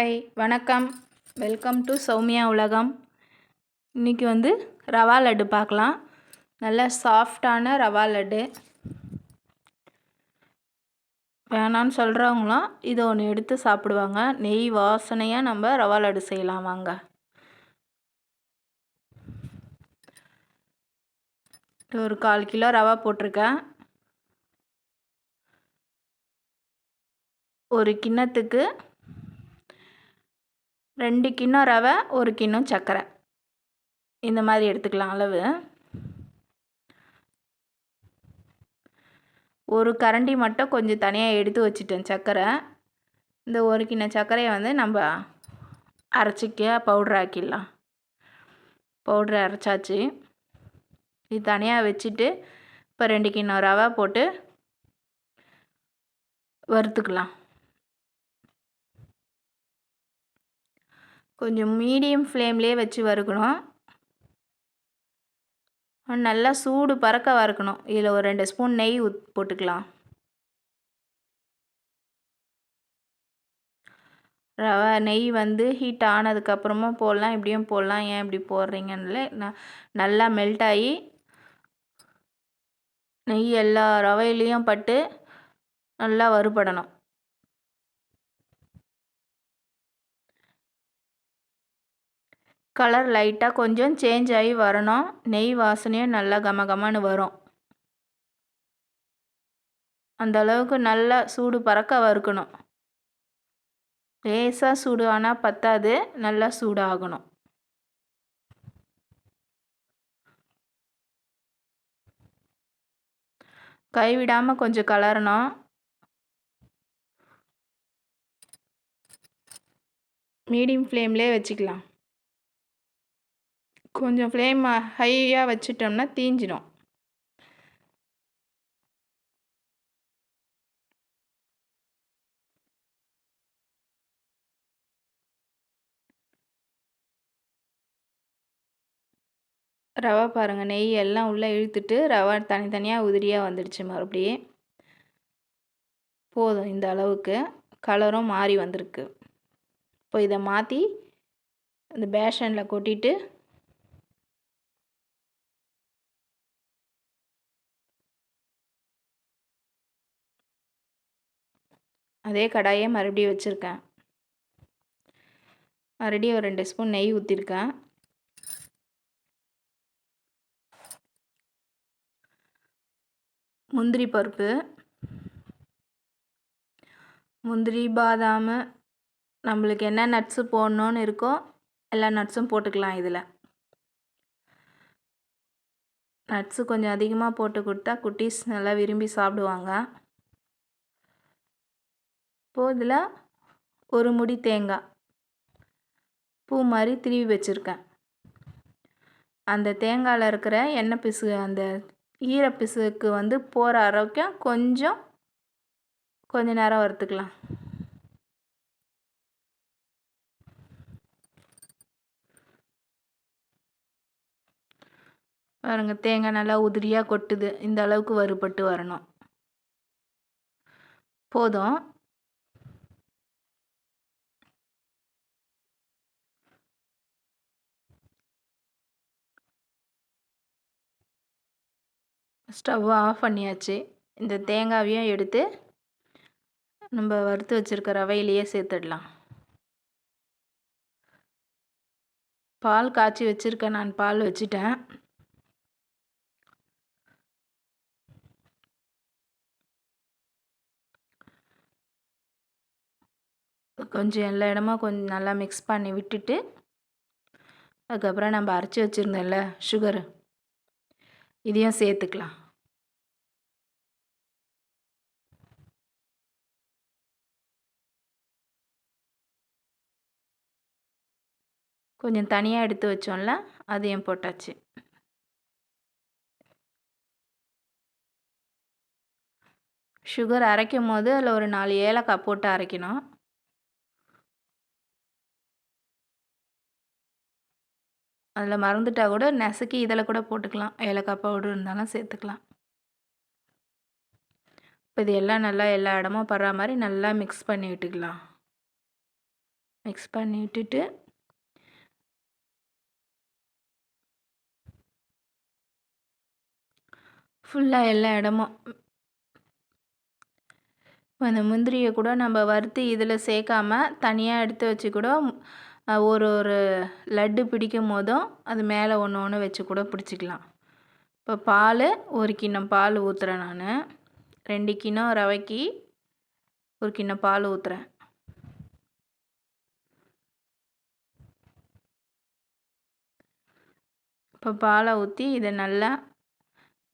Hi வணக்கம். Welcome to Soumya உலகம். இன்றைக்கி வந்து ரவா லட்டு பார்க்கலாம். நல்ல சாஃப்டான ரவா லட்டு. வேணான்னு சொல்கிறவங்களாம் இதை ஒன்று எடுத்து சாப்பிடுவாங்க. நெய் வாசனையாக நம்ம ரவா லட்டு செய்யலாம் வாங்க. ஒரு கால் கிலோ ரவா போட்டிருக்கேன். ஒரு கிண்ணத்துக்கு ரெண்டு கிண்ணம் ரவை ஒரு கிண்ணம் சர்க்கரை இந்த மாதிரி எடுத்துக்கலாம் அளவு. ஒரு கரண்டி மட்டும் கொஞ்சம் தனியாக எடுத்து வச்சுட்டேன் சர்க்கரை இந்த ஒரு கிண்ண சர்க்கரையை வந்து நம்ம அரைச்சிக்க பவுட்ரு ஆக்கிடலாம். பவுட்ரு அரைச்சாச்சு. இது தனியாக வச்சுட்டு இப்போ ரெண்டு கிண்ணம் ரவை போட்டு வறுத்துக்கலாம். கொஞ்சம் மீடியம் ஃப்ளேம்லேயே வச்சு வறுக்கணும். நல்லா சூடு பறக்க வறுக்கணும். இதில் ஒரு ரெண்டு ஸ்பூன் நெய் போட்டுக்கலாம். ரவை நெய் வந்து ஹீட் ஆனதுக்கப்புறமா போடலாம். இப்படியும் போடலாம். ஏன் இப்படி போடுறீங்கன்னு நல்லா மெல்ட் ஆகி நெய் எல்லா ரவையிலையும் பட்டு நல்லா வறுபடணும். கலர் லைட்டாக கொஞ்சம் சேஞ்ச் ஆகி வரணும். நெய் வாசனையும் நல்லா கமகமானு வரும். அந்த அளவுக்கு நல்லா சூடு பறக்க வறுக்கணும். லேசாக சூடு ஆனால் பத்தாது நல்லா சூடாகணும். கைவிடாமல் கொஞ்சம் கலரணும். மீடியம் ஃப்ளேம்லேயே வச்சுக்கலாம். கொஞ்சம் ஃப்ளேம் ஹையாக வச்சிட்டோம்னா தீஞ்சிடும் ரவா பாருங்கள் நெய் எல்லாம் உள்ளே இழுத்துட்டு ரவா தனித்தனியாக உதிரியாக வந்துடுச்சு மறுபடியும். போதும் இந்த அளவுக்கு. கலரும் மாறி வந்திருக்கு. இப்போ இதை மாற்றி இந்த பேஷனில் கொட்டிட்டு அதே கடாயை மறுபடியும் வச்சுருக்கேன். மறுபடியும் ஒரு ரெண்டு ஸ்பூன் நெய் ஊற்றிருக்கேன் முந்திரி பருப்பு முந்திரி பாதாம் நம்மளுக்கு என்ன நட்ஸு போடணுன்னு இருக்கோ எல்லா நட்ஸும் போட்டுக்கலாம் இதில். நட்ஸு கொஞ்சம் அதிகமாக போட்டு கொடுத்தா குட்டீஸ் நல்லா விரும்பி சாப்பிடுவாங்க. இப்போது இதில் ஒரு முடி தேங்காய் பூ மாதிரி திருவி வச்சுருக்கேன். அந்த தேங்காயில் இருக்கிற எண்ணெய் பிசு அந்த ஈரப்பிசுக்கு வந்து போகிற அளவுக்கு கொஞ்சம் கொஞ்ச நேரம் வறுத்துக்கலாம். பாருங்க தேங்காய் நல்லா உதிரியாக கொட்டுது. இந்த அளவுக்கு வறுபட்டு வரணும். போதும். ஸ்டவ் ஆஃப் பண்ணியாச்சு. இந்த தேங்காவையும் எடுத்து நம்ம வறுத்து வச்சுருக்க ரவையிலேயே சேர்த்துடலாம். பால் காய்ச்சி வச்சுருக்கேன் நான் பால் வச்சுட்டேன். கொஞ்சம் எல்லா இடமா கொஞ்சம் நல்லா மிக்ஸ் பண்ணி விட்டுட்டு அதுக்கப்புறம் நம்ம அரைச்சி வச்சுருந்தோம்ல சுகரு இதையும் சேர்த்துக்கலாம். கொஞ்சம் தனியாக எடுத்து வச்சோம்ல அதையும் போட்டாச்சு. சுகர் அரைக்கும் போது அதில் ஒரு நாலு ஏலக்காய் போட்டு அரைக்கணும். அதில் மறந்துட்டால் கூட நசுக்கி இதில் கூட போட்டுக்கலாம். ஏலக்காய் பவுடர் இருந்தாலும் சேர்த்துக்கலாம். இப்போ இது எல்லாம் நல்லா எல்லா இடமும் படுற மாதிரி நல்லா மிக்ஸ் பண்ணி விட்டுக்கலாம். மிக்ஸ் பண்ணி விட்டுட்டு ஃபுல்லாக எல்லா இடமும் அந்த முந்திரியை கூட நம்ம வறுத்து இதில் சேர்க்காம தனியாக எடுத்து வச்சு கூட ஒரு ஒரு லட்டு பிடிக்கும் போதும் அது மேலே ஒன்று ஒன்று வச்சு கூட பிடிச்சிக்கலாம். இப்போ பால் ஒரு கிண்ணம் பால் ஊற்றுறேன் நான். ரெண்டு கிண்ணம் ரவைக்கு ஒரு கிண்ணம் பால் ஊற்றுறேன் இப்போ பாலை ஊற்றி இதை நல்லா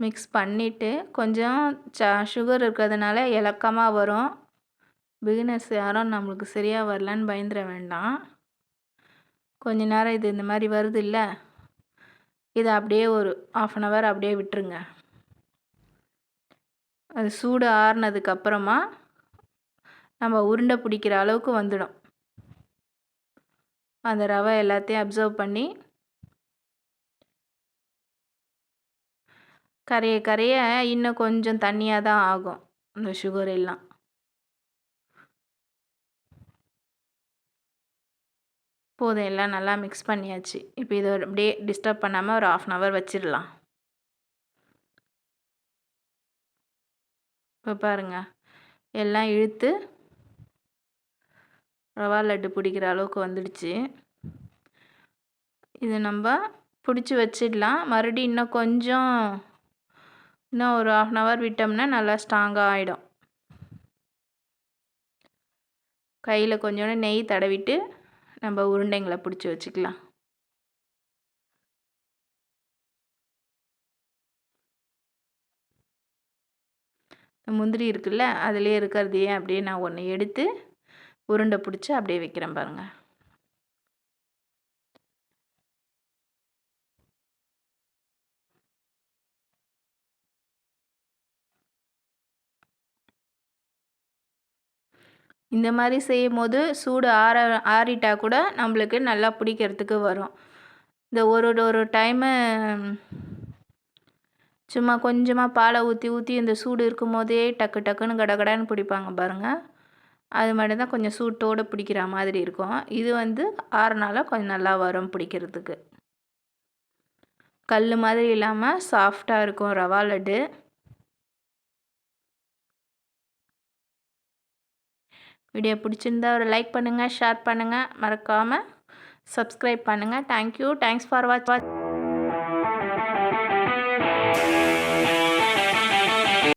மிக்ஸ் பண்ணிவிட்டு கொஞ்சம் ச சுகர் இருக்கிறதுனால இலக்கமாக வரும். பிகினர்ஸ் யாரும் நம்மளுக்கு சரியாக வரலன்னு பயந்துட வேண்டாம். கொஞ்ச நேரம் இது இந்த மாதிரி வருது இல்லை? இதை அப்படியே ஒரு ஆஃப் அன் ஹவர் அப்படியே விட்டுருங்க. அது சூடு ஆறுனதுக்கப்புறமா நம்ம உருண்டை பிடிக்கிற அளவுக்கு வந்துடும். அந்த ரவை எல்லாத்தையும் அப்சர்வ் பண்ணி கரைய கரைய இன்னும் கொஞ்சம் தண்ணியாக தான் ஆகும் இந்த சுகர் எல்லாம். போதும் எல்லாம் நல்லா மிக்ஸ் பண்ணியாச்சு. இப்போ இதை அப்படியே டிஸ்டர்ப் பண்ணாமல் ஒரு ஆஃப் அன் ஹவர் வச்சிடலாம். இப்போ பாருங்கள் எல்லாம் இழுத்து ரவா லட்டு பிடிக்கிற அளவுக்கு வந்துடுச்சு. இது நம்ம பிடிச்சி வச்சிடலாம். மறுபடியும் இன்னும் கொஞ்சம் இன்னும் ஒரு ஆஃப் அன் ஹவர் விட்டோம்னா நல்லா ஸ்ட்ராங்காக ஆகிடும் கையில் கொஞ்சோண்டு நெய் தடவிட்டு நம்ம உருண்டைங்களை பிடிச்சி வச்சுக்கலாம். முந்திரி இருக்குல்ல அதிலே இருக்கிறதையே அப்படியே நான் ஒன்று எடுத்து உருண்டை பிடிச்சி அப்படியே வைக்கிறேன் பாருங்கள் இந்த மாதிரி செய்யும் போது சூடு ஆற ஆறிட்டால் கூட நம்மளுக்கு நல்லா பிடிக்கிறதுக்கு வரும். இந்த ஒரு ஒரு டைமு சும்மா கொஞ்சமாக பாலை ஊற்றி ஊற்றி இந்த சூடு இருக்கும் போதே டக்கு டக்குன்னு கடகடான்னு பிடிப்பாங்க பாருங்கள் அது மட்டும்தான் கொஞ்சம் சூட்டோடு பிடிக்கிற மாதிரி இருக்கும். இது வந்து ஆறுனால கொஞ்சம் நல்லா வரும் பிடிக்கிறதுக்கு. கல் மாதிரி இல்லாமல் சாஃப்டாக இருக்கும் ரவா லட்டு. வீடியோ பிடிச்சிருந்தா ஒரு லைக் பண்ணுங்கள் ஷேர் பண்ணுங்கள் மறக்காமல் சப்ஸ்கிரைப் பண்ணுங்கள் thank you thanks for watch watch